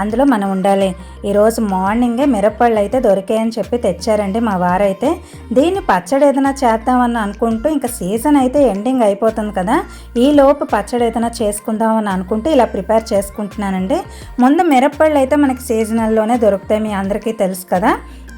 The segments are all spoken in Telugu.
అందులో మనం ఉండాలి. ఈరోజు మార్నింగే మిరప్పళ్ళు అయితే దొరికాయని చెప్పి తెచ్చారండి మా వారైతే. దీన్ని పచ్చడి ఏదైనా చేద్దామని అనుకుంటూ ఇంకా సీజన్ అయితే ఎండింగ్ అయిపోతుంది కదా. ఈ లోపు పచ్చడి ఏదైనా చేసుకుందామని అనుకుంటూ ఇలా ప్రిపేర్ చేసుకుంటున్నానండి. ముందు మిరప్పళ్ళు అయితే మనకి సీజనల్లోనే దొరుకుతాయి మీ అందరికీ తెలుసు కదా.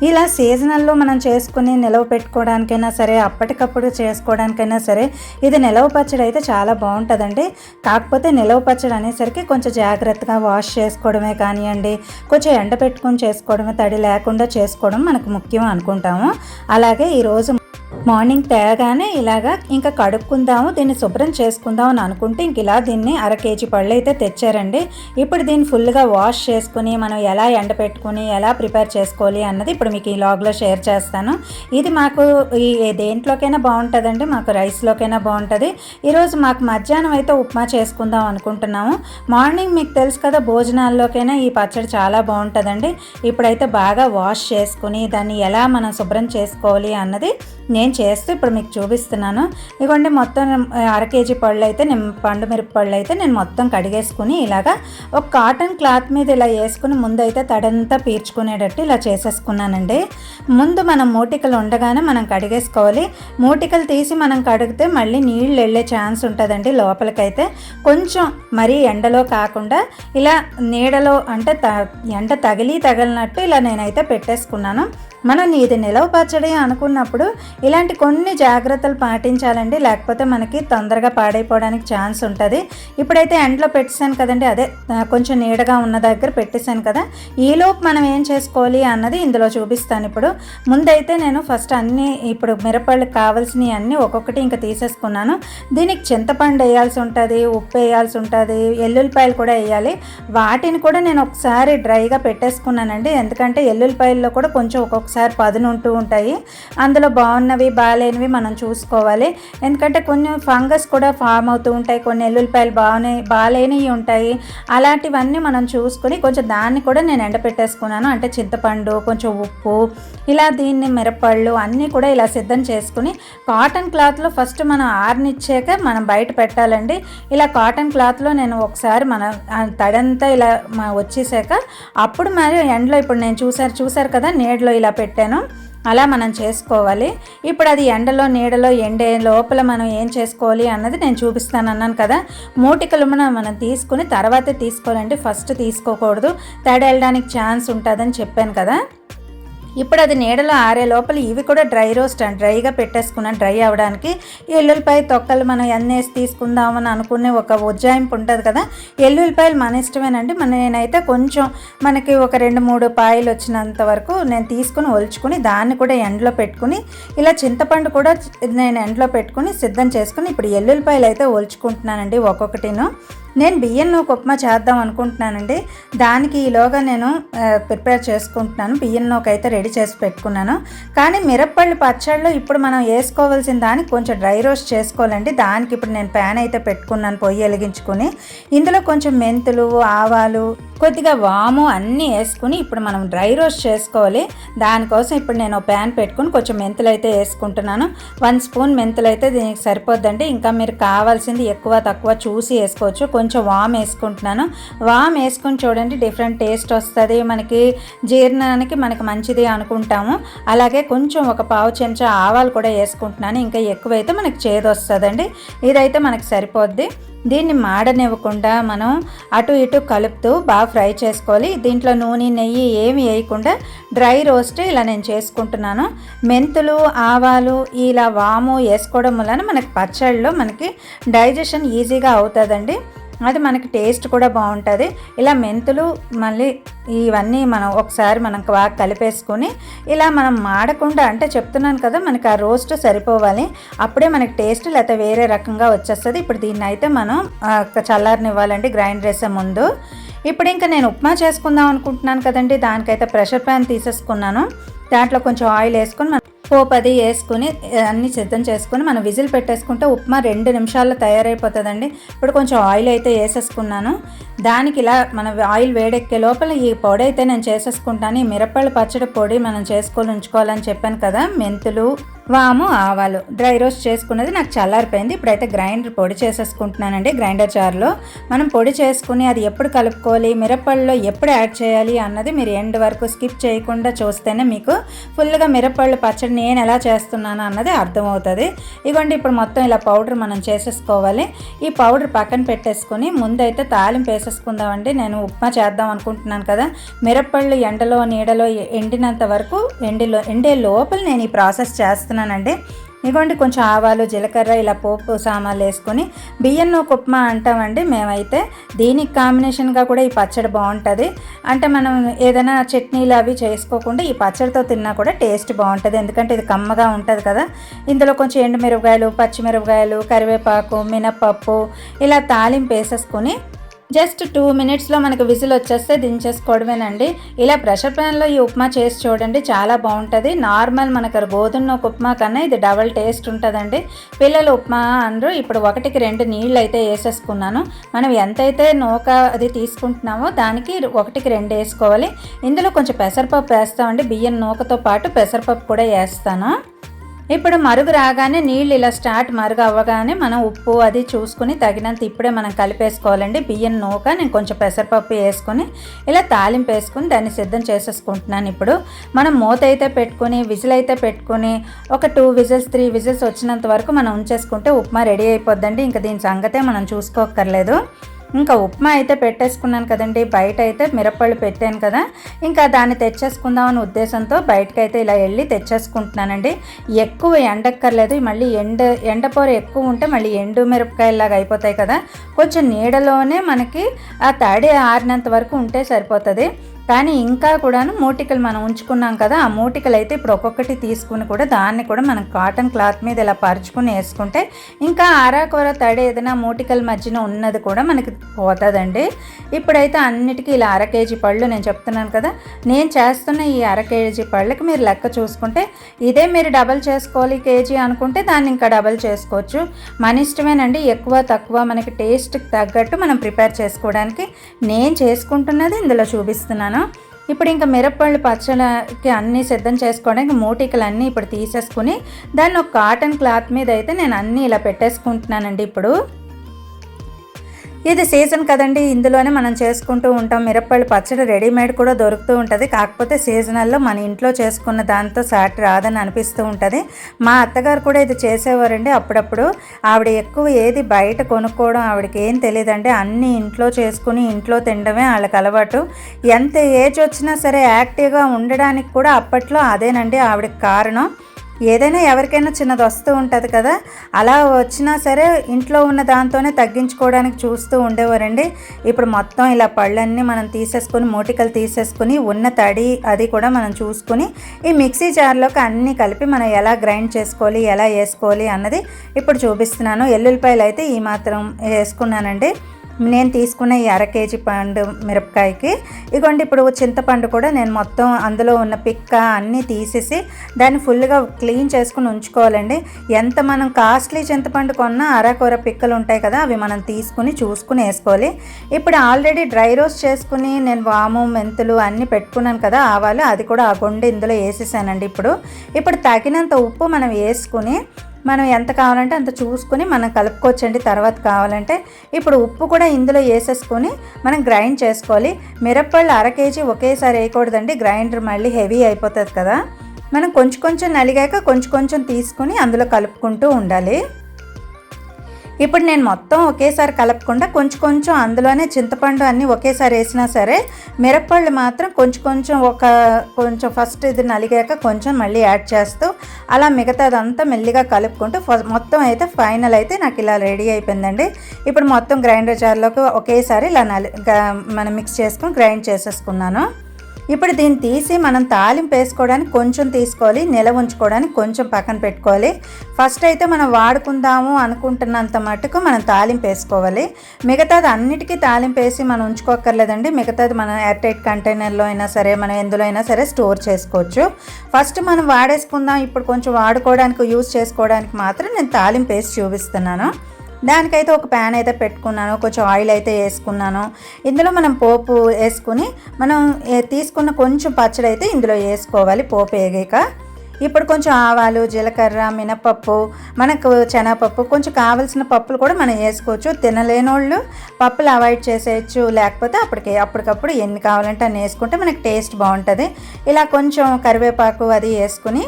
ఇలా సీజనల్లో మనం చేసుకుని నిలవ పెట్టుకోవడానికైనా సరే అప్పటికప్పుడు చేసుకోవడానికైనా సరే ఇది నిలవ పచ్చడి అయితే చాలా బాగుంటుందండి. కాకపోతే నిలవ పచ్చడి అనేసరికి కొంచెం జాగ్రత్తగా వాష్ చేసుకోవడమే కానివ్వండి కొంచెం ఎండ పెట్టుకుని చేసుకోవడమే తడి లేకుండా చేసుకోవడం మనకు ముఖ్యం అనుకుంటాము. అలాగే ఈరోజు మార్నింగ్ తేగానే ఇలాగా ఇంకా కడుక్కుందాము దీన్ని శుభ్రం చేసుకుందాం అని అనుకుంటే ఇంక ఇలా దీన్ని అర కేజీ పళ్ళు అయితే తెచ్చారండి. ఇప్పుడు దీన్ని ఫుల్గా వాష్ చేసుకుని మనం ఎలా ఎండ పెట్టుకుని ఎలా ప్రిపేర్ చేసుకోవాలి అన్నది ఇప్పుడు మీకు ఈ లాగ్లో షేర్ చేస్తాను. ఇది మాకు ఈ దేంట్లోకైనా బాగుంటుందండి మాకు రైస్లోకైనా బాగుంటుంది. ఈరోజు మాకు మధ్యాహ్నం అయితే ఉప్మా చేసుకుందాం అనుకుంటున్నాము. మార్నింగ్ మీకు తెలుసు కదా భోజనాల్లోకైనా ఈ పచ్చడి చాలా బాగుంటుందండి. ఇప్పుడైతే బాగా వాష్ చేసుకుని దాన్ని ఎలా మనం శుభ్రం చేసుకోవాలి అన్నది నేను చేస్తూ ఇప్పుడు మీకు చూపిస్తున్నాను. ఇదిగోండి మొత్తం అర కేజీ పళ్ళు అయితే నేను పండు మిరప పళ్ళు అయితే నేను మొత్తం కడిగేసుకుని ఇలాగా ఒక కాటన్ క్లాత్ మీద ఇలా వేసుకుని ముందు అయితే తడంతా పీర్చుకునేటట్టు ఇలా చేసేసుకున్నానండి. ముందు మనం మూటికలు ఉండగానే మనం కడిగేసుకోవాలి. మూటికలు తీసి మనం కడిగితే మళ్ళీ నీళ్ళు వెళ్ళే ఛాన్స్ ఉంటుందండి లోపలికైతే. కొంచెం మరీ ఎండలో కాకుండా ఇలా నీడలో అంటే త ఎండ తగిలి తగిలినట్టు ఇలా నేనైతే పెట్టేసుకున్నాను. మనం ఇది నిలవ పచ్చడి అనుకున్నప్పుడు ఇలాంటి కొన్ని జాగ్రత్తలు పాటించాలండి. లేకపోతే మనకి తొందరగా పాడైపోవడానికి ఛాన్స్ ఉంటుంది. ఇప్పుడైతే ఎండలో పెట్టేశాను కదండి. అదే కొంచెం నీడగా ఉన్న దగ్గర పెట్టేశాను కదా. ఈలోపు మనం ఏం చేసుకోవాలి అన్నది ఇందులో చూపిస్తాను ఇప్పుడు. ముందైతే నేను ఫస్ట్ అన్నీ ఇప్పుడు మిరపళ్ళకి కావాల్సినవి అన్నీ ఒక్కొక్కటి ఇంకా తీసేసుకున్నాను. దీనికి చింతపండు వేయాల్సి ఉంటుంది ఉప్పు వేయాల్సి ఉంటుంది ఎల్లుల్లిపాయలు కూడా వేయాలి. వాటిని కూడా నేను ఒకసారి డ్రైగా పెట్టేసుకున్నానండి. ఎందుకంటే ఎల్లుల్లిపాయల్లో కూడా కొంచెం ఒక్కొక్క ఒక్కొక్కసారి పదును ఉంటూ ఉంటాయి. అందులో బాగున్నవి బాగాలేనివి మనం చూసుకోవాలి. ఎందుకంటే కొన్ని ఫంగస్ కూడా ఫామ్ అవుతూ ఉంటాయి. కొన్ని ఎల్లుల్లిపాయలు బాగానే బాగాలేనివి ఉంటాయి. అలాంటివన్నీ మనం చూసుకొని కొంచెం దాన్ని కూడా నేను ఎండపెట్టేసుకున్నాను. అంటే చింతపండు కొంచెం ఉప్పు ఇలా దీన్ని మిరపళ్ళు అన్నీ కూడా ఇలా సిద్ధం చేసుకుని కాటన్ క్లాత్లో ఫస్ట్ మనం ఆరినిచ్చాక మనం బయట పెట్టాలండి. ఇలా కాటన్ క్లాత్లో నేను ఒకసారి మన తడంతా ఇలా వచ్చేసాక అప్పుడు మరి ఎండలో ఇప్పుడు నేను చూసారు చూసారు కదా నీడలో ఇలా పెట్టాను. అలా మనం చేసుకోవాలి. ఇప్పుడు అది ఎండలో నీడలో ఎండే లోపల మనం ఏం చేసుకోవాలి అన్నది నేను చూపిస్తాను అన్నాను కదా. మూటికలు మనం మనం తీసుకుని తర్వాతే తీసుకోవాలంటే ఫస్ట్ తీసుకోకూడదు. తడి వెళ్ళడానికి ఛాన్స్ ఉంటుందని చెప్పాను కదా. ఇప్పుడు అది నీడలో ఆరే లోపల ఇవి కూడా డ్రై రోస్ట్ అండ్ డ్రైగా పెట్టేసుకున్నాను డ్రై అవ్వడానికి ఎల్లుల్లిపాయ తొక్కలు మనం ఎన్నేసి తీసుకుందామని అనుకునే ఒక ఉజ్జాయింపు ఉంటుంది కదా. ఎల్లుల్లిపాయలు మన ఇష్టమేనండి. మన నేనైతే కొంచెం మనకి ఒక రెండు మూడు పాయలు వచ్చినంత వరకు నేను తీసుకుని ఒలుచుకుని దాన్ని కూడా ఎండలో పెట్టుకుని ఇలా చింతపండు కూడా నేను ఎండలో పెట్టుకుని సిద్ధం చేసుకుని ఇప్పుడు ఎల్లుల్లిపాయలు అయితే ఒలుచుకుంటున్నానండి ఒక్కొక్కటిను. నేను బియ్యం నూక ఉప్మా చేద్దాం అనుకుంటున్నానండి. దానికి ఈలోగా నేను ప్రిపేర్ చేసుకుంటున్నాను. బియ్యం నూక అయితే రెడీ చేసి పెట్టుకున్నాను. కానీ మిరప్పళ్ళు పచ్చళ్ళు ఇప్పుడు మనం వేసుకోవాల్సిన దానికి కొంచెం డ్రై రోస్ట్ చేసుకోవాలండి. దానికి ఇప్పుడు నేను ప్యాన్ అయితే పెట్టుకున్నాను పొయ్యి వెలిగించుకుని. ఇందులో కొంచెం మెంతులు ఆవాలు కొద్దిగా వాము అన్నీ వేసుకుని ఇప్పుడు మనం డ్రై రోస్ట్ చేసుకోవాలి. దానికోసం ఇప్పుడు నేను ప్యాన్ పెట్టుకుని కొంచెం మెంతులు అయితే వేసుకుంటున్నాను. వన్ స్పూన్ మెంతులు అయితే దీనికి సరిపోద్దండి. ఇంకా మీరు కావాల్సింది ఎక్కువ తక్కువ చూసి వేసుకోవచ్చు. కొంచెం కొంచెం వామ్ వేసుకుంటున్నాను. వామ్ వేసుకుని చూడండి డిఫరెంట్ టేస్ట్ వస్తుంది. మనకి జీర్ణానికి మనకి మంచిది అనుకుంటాము. అలాగే కొంచెం ఒక పావు చెంచా ఆవాలు కూడా వేసుకుంటున్నాను. ఇంకా ఎక్కువైతే మనకి చేదు వస్తుందండి. ఇదైతే మనకి సరిపోద్ది. దీన్ని మాడనివ్వకుండా మనం అటు ఇటు కలుపుతూ బాగా ఫ్రై చేసుకోవాలి. దీంట్లో నూనె నెయ్యి ఏమి వేయకుండా డ్రై రోస్ట్ ఇలా నేను చేసుకుంటున్నాను. మెంతులు ఆవాలు ఇలా వాము వేసుకోవడం వలన మనకి పచ్చళ్ళలో మనకి డైజెషన్ ఈజీగా అవుతుందండి. అది మనకి టేస్ట్ కూడా బాగుంటుంది. ఇలా మెంతులు మళ్ళీ ఇవన్నీ మనం ఒకసారి మనం బాగా కలిపేసుకొని ఇలా మనం మాడకుండా అంటే చెప్తున్నాను కదా మనకి ఆ రోస్ట్ సరిపోవాలి. అప్పుడే మనకి టేస్ట్ లేకపోతే వేరే రకంగా వచ్చేస్తుంది. ఇప్పుడు దీన్ని అయితే మనం చల్లారనివ్వాలండి గ్రైండ్ చేసే ముందు. ఇప్పుడు ఇంకా నేను ఉప్మా చేసుకుందాం అనుకుంటున్నాను కదండి. దానికైతే ప్రెషర్ ప్యాన్ తీసేసుకున్నాను. దాంట్లో కొంచెం ఆయిల్ వేసుకొని మనం పోపు అది వేసుకుని అన్నీ సిద్ధం చేసుకుని మనం విజిల్ పెట్టేసుకుంటే ఉప్మా రెండు నిమిషాల్లో తయారైపోతుందండి. ఇప్పుడు కొంచెం ఆయిల్ అయితే వేసేసుకున్నాను. దానికి ఇలా మన ఆయిల్ వేడెక్కే లోపల ఈ పొడి అయితే నేను చేసేసుకుంటాను. ఈ మిరపళ్ళ పచ్చడి పొడి మనం చేసుకొని ఉంచుకోవాలని చెప్పాను కదా మెంతులు వాము ఆవాలు. డ్రై రోస్ట్ చేసుకున్నది నాకు చల్లారిపోయింది. ఇప్పుడైతే గ్రైండర్ పొడి చేసేసుకుంటున్నానండి. గ్రైండర్ జార్లో మనం పొడి చేసుకుని అది ఎప్పుడు కలుపుకోవాలి మిరపళ్ళలో ఎప్పుడు యాడ్ చేయాలి అన్నది మీరు ఎండ్ వరకు స్కిప్ చేయకుండా చూస్తేనే మీకు ఫుల్గా మిరపళ్ళు పచ్చడి నేను ఎలా చేస్తున్నాను అన్నది అర్థమవుతుంది. ఇదిగోండి ఇప్పుడు మొత్తం ఇలా పౌడర్ మనం చేసేసుకోవాలి. ఈ పౌడర్ పక్కన పెట్టేసుకొని ముందైతే తాలింపు వేసేసుకుందామండి. నేను ఉప్మా చేద్దాం అనుకుంటున్నాను కదా. మిరపళ్ళు ఎండలో నీడలో ఎండినంత వరకు ఎండిలో ఎండే లోపల నేను ఈ ప్రాసెస్ చేస్తున్నానండి. ఇదిగోండి కొంచెం ఆవాలు జీలకర్ర ఇలా పోపు సామాన్లు వేసుకొని బియ్యం ఒక ఉప్మా అంటామండి మేమైతే. దీనికి కాంబినేషన్గా కూడా ఈ పచ్చడి బాగుంటుంది. అంటే మనం ఏదైనా చట్నీలు అవి చేసుకోకుండా ఈ పచ్చడితో తిన్నా కూడా టేస్ట్ బాగుంటుంది. ఎందుకంటే ఇది కమ్మగా ఉంటుంది కదా. ఇందులో కొంచెం ఎండుమిరపకాయలు పచ్చిమిరపకాయలు కరివేపాకు మినపప్పు ఇలా తాలింపు వేసేసుకొని జస్ట్ టూ మినిట్స్లో మనకు విజిల్ వచ్చేస్తే దించేసుకోవడమేనండి. ఇలా ప్రెషర్ ప్యాన్లో ఈ ఉప్మా చేసి చూడండి చాలా బాగుంటుంది. నార్మల్ మనకు గోధుమ ఉప్మా కన్నా ఇది డబల్ టేస్ట్ ఉంటుందండి. పిల్లలు ఉప్మా అనరు. ఇప్పుడు ఒకటికి రెండు నీళ్ళు అయితే వేసేసుకున్నాను. మనం ఎంతైతే నూక అది తీసుకుంటున్నామో దానికి ఒకటికి రెండు వేసుకోవాలి. ఇందులో కొంచెం పెసరపప్పు వేస్తామండి. బియ్యం నూకతో పాటు పెసరపప్పు కూడా వేస్తాను. ఇప్పుడు మరుగు రాగానే నీళ్ళు ఇలా స్టార్ట్ మరుగు అవ్వగానే మనం ఉప్పు అది చూసుకుని తగినంత ఇప్పుడే మనం కలిపేసుకోవాలండి. బియ్యం నూక నేను కొంచెం పెసరపప్పు వేసుకొని ఇలా తాలింపు వేసుకుని దాన్ని సిద్ధం చేసేసుకుంటున్నాను ఇప్పుడు. మనం మూత అయితే పెట్టుకుని విజిల్ అయితే పెట్టుకుని ఒక టూ విజిల్స్ త్రీ విజిల్స్ వచ్చినంత వరకు మనం ఉంచేసుకుంటే ఉప్మా రెడీ అయిపోద్దండి. ఇంకా దీని సంగతే మనం చూసుకోక్కర్లేదు. ఇంకా ఉప్మా అయితే పెట్టేసుకున్నాను కదండి బయట అయితే మిరప్పళ్ళు పెట్టాను కదా. ఇంకా దాన్ని తెచ్చేసుకుందామని ఉద్దేశంతో బయటకైతే ఇలా వెళ్ళి తెచ్చేసుకుంటున్నానండి. ఎక్కువ ఎండక్కర్లేదు మళ్ళీ ఎండ ఎండపొర ఎక్కువ ఉంటే మళ్ళీ ఎండు మిరపకాయలాగా అయిపోతాయి కదా. కొంచెం నీడలోనే మనకి ఆ తడి ఆరినంత వరకు ఉంటే సరిపోతుంది. కానీ ఇంకా కూడాను మూటికలు మనం ఉంచుకున్నాం కదా ఆ మూటికలు అయితే ఇప్పుడు ఒక్కొక్కటి తీసుకుని కూడా దాన్ని కూడా మనం కాటన్ క్లాత్ మీద ఇలా పరుచుకుని వేసుకుంటే ఇంకా ఆరాకూర తడి ఏదైనా మూటికల మధ్యన ఉన్నది కూడా మనకి పోతుందండి. ఇప్పుడైతే అన్నిటికీ ఇలా అర కేజీ పళ్ళు నేను చెప్తున్నాను కదా నేను చేస్తున్న ఈ అర కేజీ పళ్ళకి మీరు లెక్క చూసుకుంటే ఇదే మీరు డబల్ చేసుకోవాలి కేజీ అనుకుంటే దాన్ని ఇంకా డబల్ చేసుకోవచ్చు. మన ఇష్టమేనండి ఎక్కువ తక్కువ మనకి టేస్ట్కి తగ్గట్టు మనం ప్రిపేర్ చేసుకోవడానికి. నేను చేసుకుంటున్నది ఇందులో చూపిస్తున్నాను. ఇప్పుడు ఇంకా మిరప్పళ్ళు పచ్చళ్ళకి అన్నీ సిద్ధం చేసుకోవడానికి మూటికలు అన్నీ ఇప్పుడు తీసేసుకుని దాన్ని ఒక కాటన్ క్లాత్ మీద అయితే నేను అన్నీ ఇలా పెట్టేసుకుంటున్నానండి ఇప్పుడు. ఇది సీజన్ కదండి. ఇందులోనే మనం చేసుకుంటూ ఉంటాం. మిరప్పళ్ళు పచ్చడి రెడీమేడ్ కూడా దొరుకుతూ ఉంటుంది. కాకపోతే సీజనల్లో మన ఇంట్లో చేసుకున్న దాంతో సాటి రాదని అనిపిస్తూ ఉంటుంది. మా అత్తగారు కూడా ఇది చేసేవారండి అప్పుడప్పుడు. ఆవిడ ఎక్కువ ఏది బయట కొనుక్కోవడం ఆవిడకి ఏం తెలియదండి అన్నీ ఇంట్లో చేసుకుని ఇంట్లో తినడమే వాళ్ళకి అలవాటు. ఎంత ఏజ్ వచ్చినా సరే యాక్టివ్గా ఉండడానికి కూడా అప్పట్లో అదేనండి ఆవిడకి కారణం. ఏదైనా ఎవరికైనా చిన్నది వస్తూ ఉంటుంది కదా. అలా వచ్చినా సరే ఇంట్లో ఉన్న దాంతోనే తగ్గించుకోవడానికి చూస్తూ ఉండేవారండి. ఇప్పుడు మొత్తం ఇలా పళ్ళన్నీ మనం తీసేసుకొని మూటికలు తీసేసుకుని ఉన్న తడి అది కూడా మనం చూసుకుని ఈ మిక్సీ జార్లోకి అన్నీ కలిపి మనం ఎలా గ్రైండ్ చేసుకోవాలి ఎలా వేసుకోవాలి అన్నది ఇప్పుడు చూపిస్తున్నాను. ఎల్లుల్లిపాయలు అయితే ఈ మాత్రం వేసుకున్నానండి. నేను తీసుకున్న ఈ అర కేజీ పండు మిరపకాయకి ఇగోండి ఇప్పుడు చింతపండు కూడా నేను మొత్తం అందులో ఉన్న పిక్క అన్నీ తీసేసి దాన్ని ఫుల్గా క్లీన్ చేసుకుని ఉంచుకోవాలండి. ఎంత మనం కాస్ట్లీ చింతపండు కొన్నా అరకూర పిక్కలు ఉంటాయి కదా అవి మనం తీసుకుని చూసుకుని వేసుకోవాలి. ఇప్పుడు ఆల్రెడీ డ్రై రోస్ట్ చేసుకుని నేను వాము మెంతులు అన్నీ పెట్టుకున్నాను కదా ఆవాలు అది కూడా ఆ గుండె ఇందులో వేసేసానండి ఇప్పుడు. ఇప్పుడు తగినంత ఉప్పు మనం వేసుకుని మనం ఎంత కావాలంటే అంత చూసుకొని మనం కలుపుకోవచ్చండి. తర్వాత కావాలంటే ఇప్పుడు ఉప్పు కూడా ఇందులో వేసేసుకొని మనం గ్రైండ్ చేసుకోవాలి. మిరప్పళ్ళు అర కేజీ ఒకేసారి వేయకూడదండి. గ్రైండర్ మళ్ళీ హెవీ అయిపోతుంది కదా. మనం కొంచెం కొంచెం నలిగాక కొంచెం కొంచెం తీసుకొని అందులో కలుపుకుంటూ ఉండాలి. ఇప్పుడు నేను మొత్తం ఒకేసారి కలపకుండా కొంచెం కొంచెం అందులోనే చింతపండు అన్నీ ఒకేసారి వేసినా సరే మిరప్పళ్ళు మాత్రం కొంచెం కొంచెం ఒక కొంచెం ఫస్ట్ ఇది నలిగాక కొంచెం మళ్ళీ యాడ్ చేస్తూ అలా మిగతాదంతా మెల్లిగా కలుపుకుంటూ మొత్తం అయితే ఫైనల్ అయితే నాకు ఇలా రెడీ అయిపోయిందండి. ఇప్పుడు మొత్తం గ్రైండర్ జార్లోకి ఒకేసారి ఇలా నలి మనం మిక్స్ చేసుకొని గ్రైండ్ చేసేసుకున్నాను. ఇప్పుడు దీన్ని తీసి మనం తాలింపు వేసుకోవడానికి కొంచెం తీసుకోవాలి నిలవ ఉంచుకోవడానికి కొంచెం పక్కన పెట్టుకోవాలి. ఫస్ట్ అయితే మనం వాడుకుందాము అనుకుంటున్నంత మటుకు మనం తాలింపు వేసుకోవాలి. మిగతాది అన్నిటికీ తాలింపు వేసి మనం ఉంచుకోక్కర్లేదండి. మిగతాది మనం ఎయిర్ టైట్ కంటైనర్లో అయినా సరే మనం ఎందులో అయినా సరే స్టోర్ చేసుకోవచ్చు. ఫస్ట్ మనం వాడేసుకుందాం. ఇప్పుడు కొంచెం వాడుకోవడానికి యూస్ చేసుకోవడానికి మాత్రం నేను తాలింపు వేసి చూపిస్తున్నాను. దానికైతే ఒక ప్యాన్ అయితే పెట్టుకున్నాను కొంచెం ఆయిల్ అయితే వేసుకున్నాను. ఇందులో మనం పోపు వేసుకుని మనం తీసుకున్న కొంచెం పచ్చడి అయితే ఇందులో వేసుకోవాలి పోపు వేగాక. ఇప్పుడు కొంచెం ఆవాలు జీలకర్ర మినపప్పు మనకు శనగపప్పు కొంచెం కావలసిన పప్పులు కూడా మనం వేసుకోవచ్చు. తినలేని వాళ్ళు పప్పులు అవాయిడ్ చేసేయచ్చు లేకపోతే అప్పటికి అప్పటికప్పుడు ఎన్ని కావాలంటే అన్ని వేసుకుంటే మనకు టేస్ట్ బాగుంటుంది. ఇలా కొంచెం కరివేపాకు అది వేసుకుని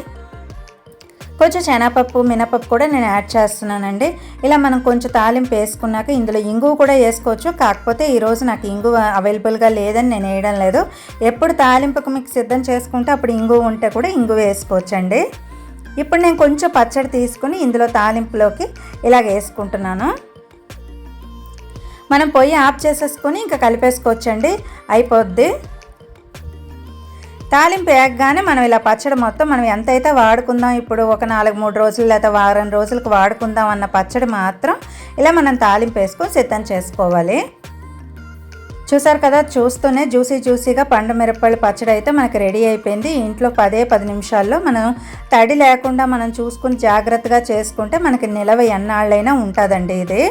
కొంచెం శనగపప్పు మినపప్పు కూడా నేను యాడ్ చేస్తున్నానండి. ఇలా మనం కొంచెం తాలింపు వేసుకున్నాక ఇందులో ఇంగువ కూడా వేసుకోవచ్చు. కాకపోతే ఈరోజు నాకు ఇంగువ అవైలబుల్గా లేదని నేను వేయడం లేదు. ఎప్పుడు తాలింపుకు మీకు సిద్ధం చేసుకుంటే అప్పుడు ఇంగువ ఉంటే కూడా ఇంగువ వేసుకోవచ్చండి. ఇప్పుడు నేను కొంచెం పచ్చడి తీసుకుని ఇందులో తాలింపులోకి ఇలాగ వేసుకుంటున్నాను. మనం పొయ్యి ఆఫ్ చేసేసుకొని ఇంకా కలిపేసుకోవచ్చండి. అయిపోద్ది. తాలింపు వేగగానే మనం ఇలా పచ్చడి మొత్తం మనం ఎంతైతే వాడుకుందాం ఇప్పుడు ఒక నాలుగు మూడు రోజులు లేదా వారం రోజులకు వాడుకుందాం అన్న పచ్చడి మాత్రం ఇలా మనం తాలింపు వేసుకొని సిద్ధం చేసుకోవాలి. చూసారు కదా చూస్తూనే జ్యూసీ జ్యూసీగా పండు మిరపళ్ళు పచ్చడి అయితే మనకి రెడీ అయిపోయింది. ఇంట్లో పదే పది నిమిషాల్లో మనం తడి లేకుండా మనం చూసుకుని జాగ్రత్తగా చేసుకుంటే మనకి నిలవ ఎన్నాళ్ళైనా ఉంటుందండి ఇది.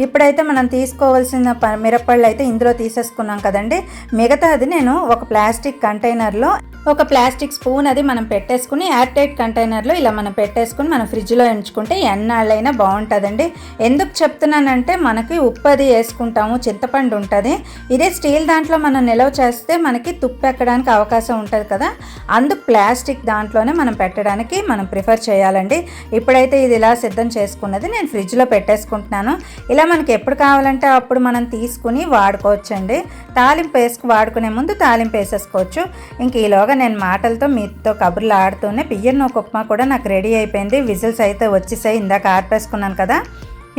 ఇప్పుడైతే మనం తీసుకోవాల్సిన ప మిరపళ్ళు అయితే ఇందులో తీసేసుకున్నాం కదండి. మిగతా అది నేను ఒక ప్లాస్టిక్ కంటైనర్లో ఒక ప్లాస్టిక్ స్పూన్ అది మనం పెట్టేసుకుని ఎయిర్ టైట్ కంటైనర్లో ఇలా మనం పెట్టేసుకుని మనం ఫ్రిడ్జ్లో ఉంచుకుంటే ఎన్నాళ్ళైనా బాగుంటుందండి. ఎందుకు చెప్తున్నానంటే మనకి ఉప్పు అది వేసుకుంటాము చింతపండు ఉంటుంది. ఇదే స్టీల్ దాంట్లో మనం నిల్వ చేస్తే మనకి తుప్పు ఎక్కడానికి అవకాశం ఉంటుంది కదా. అందుకు ప్లాస్టిక్ దాంట్లోనే మనం పెట్టడానికి మనం ప్రిఫర్ చేయాలండి. ఇప్పుడైతే ఇది ఇలా సిద్ధం చేసుకున్నది నేను ఫ్రిడ్జ్లో పెట్టేసుకుంటున్నాను. ఇలా మనకి ఎప్పుడు కావాలంటే అప్పుడు మనం తీసుకుని వాడుకోవచ్చండి. తాలింపు వేసుకు వాడుకునే ముందు తాలింపు వేసేసుకోవచ్చు. ఇంక ఈలోగా నేను మాటలతో మీతో కబుర్లు ఆడుతూనే బియ్యం ఒక ఉప్మా కూడా నాకు రెడీ అయిపోయింది. విజిల్స్ అయితే వచ్చేసాయి. ఇందాక ఆర్పేసుకున్నాను కదా.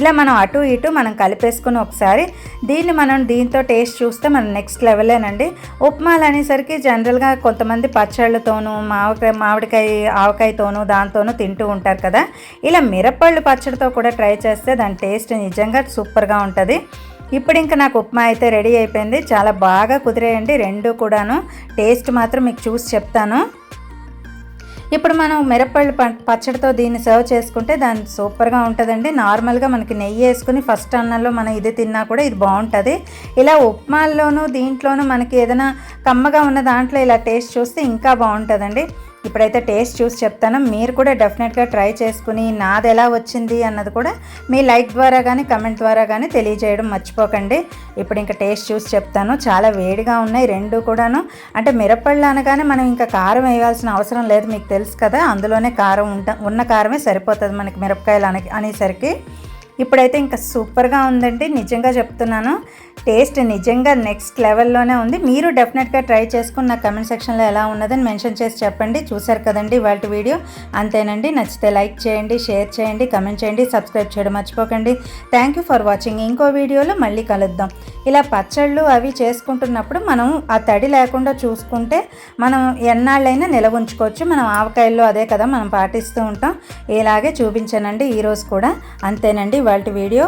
ఇలా మనం అటు ఇటు మనం కలిపేసుకుని ఒకసారి దీన్ని మనం దీంతో టేస్ట్ చూస్తే మనం నెక్స్ట్ లెవెలేనండి. ఉప్మాలు అనేసరికి జనరల్గా కొంతమంది పచ్చళ్ళతోనూ మామిడికాయ మామిడికాయ ఆవకాయతోనూ దాంతోనూ తింటూ ఉంటారు కదా. ఇలా మిరపళ్ళు పచ్చడితో కూడా ట్రై చేస్తే దాని టేస్ట్ నిజంగా సూపర్గా ఉంటుంది. ఇప్పుడు ఇంకా నాకు ఉప్మా అయితే రెడీ అయిపోయింది. చాలా బాగా కుదిరేయండి. రెండు కూడాను. టేస్ట్ మాత్రం మీకు చూసి చెప్తాను. ఇప్పుడు మనం మిరప్పళ్ళు పచ్చడితో దీన్ని సర్వ్ చేసుకుంటే దాని సూపర్గా ఉంటుందండి. నార్మల్గా మనకి నెయ్యి వేసుకుని ఫస్ట్ అన్నంలో మనం ఇది తిన్నా కూడా ఇది బాగుంటుంది. ఇలా ఉప్మాల్లోనూ దీంట్లోనూ మనకి ఏదైనా కమ్మగా ఉన్న దాంట్లో ఇలా టేస్ట్ చూస్తే ఇంకా బాగుంటుందండి. ఇప్పుడైతే టేస్ట్ చూసి చెప్తాను. మీరు కూడా డెఫినెట్గా ట్రై చేసుకుని నాది ఎలా వచ్చింది అన్నది కూడా మీ లైక్ ద్వారా కానీ కమెంట్ ద్వారా కానీ తెలియజేయడం మర్చిపోకండి. ఇప్పుడు ఇంకా టేస్ట్ చూసి చెప్తాను. చాలా వేడిగా ఉన్నాయి రెండు కూడాను. అంటే మిరపళ్ళు అనగానే మనం ఇంకా కారం వేయాల్సిన అవసరం లేదు మీకు తెలుసు కదా. అందులోనే కారం ఉంట ఉన్న కారమే సరిపోతుంది మనకి మిరపకాయలు అనే అనేసరికి. ఇప్పుడైతే ఇంకా సూపర్గా ఉందండి. నిజంగా చెప్తున్నాను. టేస్ట్ నిజంగా నెక్స్ట్ లెవెల్లోనే ఉంది. మీరు డెఫినెట్గా ట్రై చేసుకుని నా కమెంట్ సెక్షన్లో ఎలా ఉన్నదని మెన్షన్ చేసి చెప్పండి. చూసారు కదండి వాటి వీడియో. అంతేనండి నచ్చితే లైక్ చేయండి షేర్ చేయండి కమెంట్ చేయండి సబ్స్క్రైబ్ చేయడం మర్చిపోకండి. థ్యాంక్ యూ ఫర్ వాచింగ్ ఇంకో వీడియోలో మళ్ళీ కలుద్దాం. ఇలా పచ్చళ్ళు అవి చేసుకుంటున్నప్పుడు మనం ఆ తడి లేకుండా చూసుకుంటే మనం ఎన్నాళ్ళైనా నిలవ ఉంచుకోవచ్చు. మనం ఆవకాయల్లో అదే కదా మనం పాటిస్తూ ఉంటాం. ఇలాగే చూపించానండి ఈరోజు కూడా. అంతేనండి వాళ్ళ వీడియో.